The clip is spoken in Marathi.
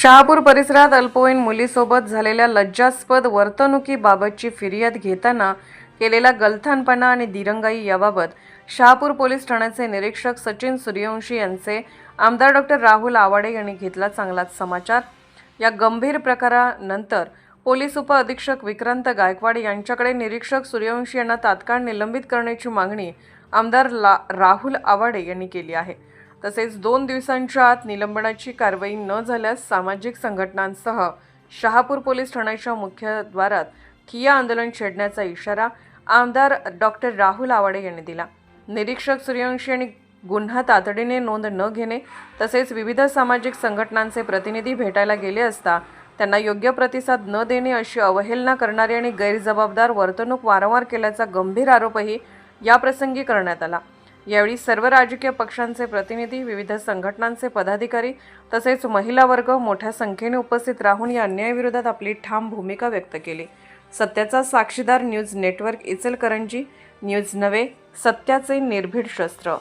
शहापूर परिसरात अल्पवयीन मुलीसोबत झालेल्या लज्जास्पद वर्तणुकीबाबतची फिर्याद घेताना केलेला गलथानपणा आणि दिरंगाई याबाबत शहापूर पोलीस ठाण्याचे निरीक्षक सचिन सूर्यवंशी यांचे आमदार डॉक्टर राहुल आवाडे यांनी घेतला चांगलाच समाचार. या गंभीर प्रकारानंतर पोलीस उप अधीक्षक विक्रांत गायकवाड यांच्याकडे निरीक्षक सूर्यवंशी यांना तात्काळ निलंबित करण्याची मागणी आमदार ला राहुल आवाडे यांनी केली आहे. तसेच दोन दिवसांच्या आत निलंबनाची कारवाई न झाल्यास सामाजिक संघटनांसह शहापूर पोलीस ठाण्याच्या मुख्यद्वारात ठिय्या आंदोलन छेडण्याचा इशारा आमदार डॉक्टर राहुल आवाडे यांनी दिला. निरीक्षक सूर्यवंशी आणि गुन्हा तातडीने नोंद न घेणे तसेच विविध सामाजिक संघटनांचे प्रतिनिधी भेटायला गेले असता त्यांना योग्य प्रतिसाद न देणे अशी अवहेलना करणारी आणि गैरजबाबदार वर्तणूक वारंवार केल्याचा गंभीर आरोपही याप्रसंगी करण्यात आला. यावेळी सर्व राजकीय पक्षांचे प्रतिनिधी विविध संघटनांचे पदाधिकारी तसेच महिला वर्ग मोठ्या संख्येने उपस्थित राहून या अन्यायाविरोधात आपली ठाम भूमिका व्यक्त केली. सत्याचा साक्षीदार न्यूज नेटवर्क इचलकरंजी न्यूज नवे सत्याचे निर्भीड शस्त्र.